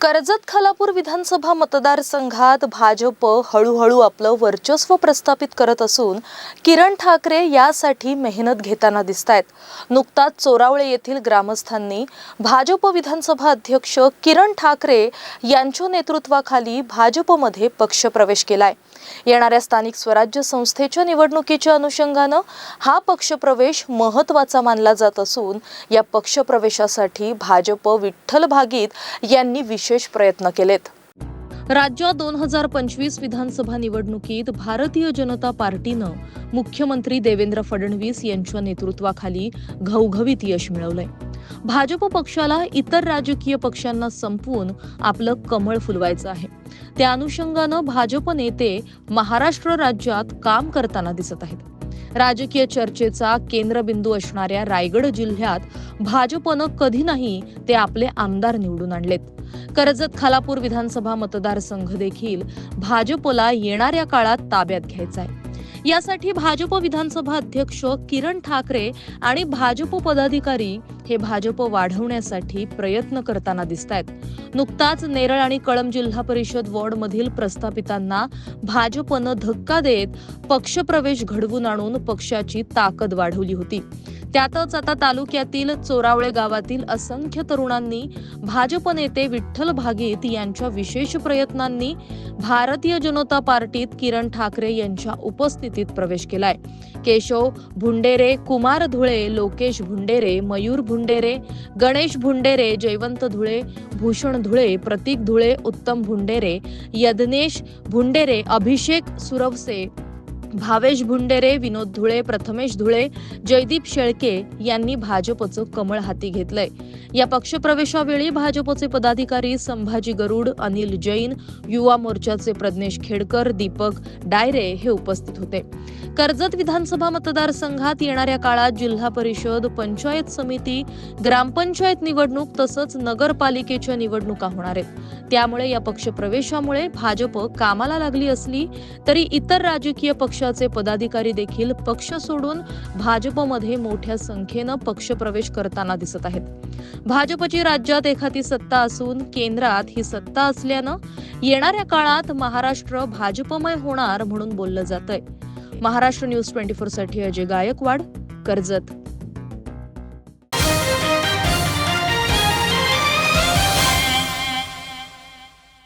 कर्जत खालापूर विधानसभा मतदारसंघात भाजप हळूहळू आपलं वर्चस्व प्रस्थापित करत असून किरण ठाकरे यासाठी मेहनत घेताना दिसत आहेत नुकताच चोरावळे येथील ग्रामस्थांनी भाजप विधानसभा अध्यक्ष किरण ठाकरे यांच्या नेतृत्वाखाली भाजपमध्ये पक्षप्रवेश केलाय. येणाऱ्या स्थानिक स्वराज्य संस्थेच्या निवडणुकीच्या अनुषंगानं हा पक्षप्रवेश महत्त्वाचा मानला जात असून या पक्षप्रवेशासाठी भाजप विठ्ठल भागीत यांनी विशेष प्रयत्न केलेत. राज्यात दोन हजार पंचवीस विधानसभा निवडणुकीत भारतीय जनता पार्टीनं मुख्यमंत्री देवेंद्र फडणवीस यांच्या नेतृत्वाखाली घवघवीत यश मिळवलंय. भाजप पक्षाला इतर राजकीय पक्षांना संपवून आपलं कमळ फुलवायचं आहे. त्या अनुषंगानं भाजप नेते महाराष्ट्र राज्यात काम करताना दिसत आहेत. राजकीय चर्चेचा केंद्रबिंदू असणाऱ्या रायगड जिल्ह्यात भाजपनं कधी नाही ते आपले आमदार निवडून आणलेत. कर्जत खालापूर विधानसभा मतदारसंघ देखील भाजपला येणाऱ्या काळात ताब्यात घ्यायचा आहे यासाठी भाजप विधानसभा अध्यक्ष किरण ठाकरे आणि भाजप पदाधिकारी हे भाजप वाढवण्यासाठी प्रयत्न करताना दिसत आहेत नुकताच नेरळ आणि कळम जिल्हा परिषद वॉर्डमधील प्रस्थापितांना भाजपनं धक्का देत पक्षप्रवेश घडवून आणून पक्षाची ताकद वाढवली होती. त्यातच आता तालुक्यातील चोरावळे गावातील असंख्य तरुणांनी भाजप नेते विठ्ठल भागीत यांच्या विशेष प्रयत्नांनी भारतीय जनता पार्टीत किरण ठाकरे यांच्या उपस्थितीत प्रवेश केलाय. केशव भुंडेरे कुमार धुळे लोकेश भुंडेरे मयूर भुंडेरे गणेश भुंडेरे जयवंत धुळे भूषण धुळे प्रतीक धुळे उत्तम भुंडेरे यज्ञेश भुंडेरे अभिषेक सुरवसे भावेश भुंडेरे विनोद धुळे प्रथमेश धुळे जयदीप शेळके यांनी भाजपचं कमळ हाती घेतलंय. या पक्षप्रवेशावेळी भाजपचे पदाधिकारी संभाजी गरुड अनिल जैन युवा मोर्चाचे प्रज्ञेश खेडकर दीपक डायरे हे उपस्थित होते. कर्जत विधानसभा मतदारसंघात येणाऱ्या काळात जिल्हा परिषद पंचायत समिती ग्रामपंचायत निवडणूक तसंच नगरपालिकेच्या निवडणुका होणार आहेत. त्यामुळे या पक्षप्रवेशामुळे भाजप कामाला लागली असली तरी इतर राजकीय पक्ष पक्षाचे पदाधिकारी देखील पक्ष सोडून भाजपमध्ये मोठ्या संख्येनं पक्षप्रवेश करताना दिसत आहेत. भाजपची राज्यात एखादी सत्ता असून केंद्रात ही सत्ता असल्यानं येणाऱ्या काळात महाराष्ट्र भाजपमय होणार म्हणून बोललं जातंय. महाराष्ट्र न्यूज ट्वेंटी फोरसाठी अजय गायकवाड कर्जत.